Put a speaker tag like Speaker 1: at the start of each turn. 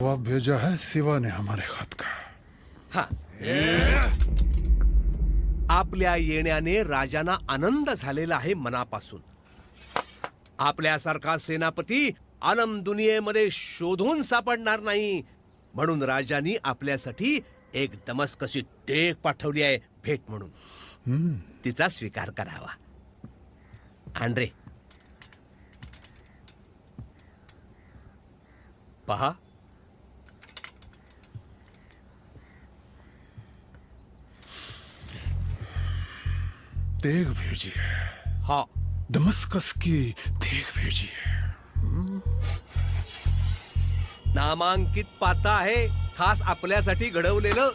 Speaker 1: जवाब भेजा है शिवा ने हमारे खत का।
Speaker 2: हा। आपल्या येण्याने राजांना आनंद झालेला आहे मनापासून. आपल्यासारखा सेनापती आनंद दुनियेमध्ये शोधून सापडणार नाही. म्हणून राजांनी आपल्यासाठी एक दमस्कशी टेक पाठवली आहे भेट म्हणून. तिचा स्वीकार करावा. आंड्रे. पहा.
Speaker 1: देख भेजी है।
Speaker 2: हा
Speaker 1: दमस्कस की देख भेजी है
Speaker 2: नामांकित पाता आहे खास आपल्यासाठी घडवलेलं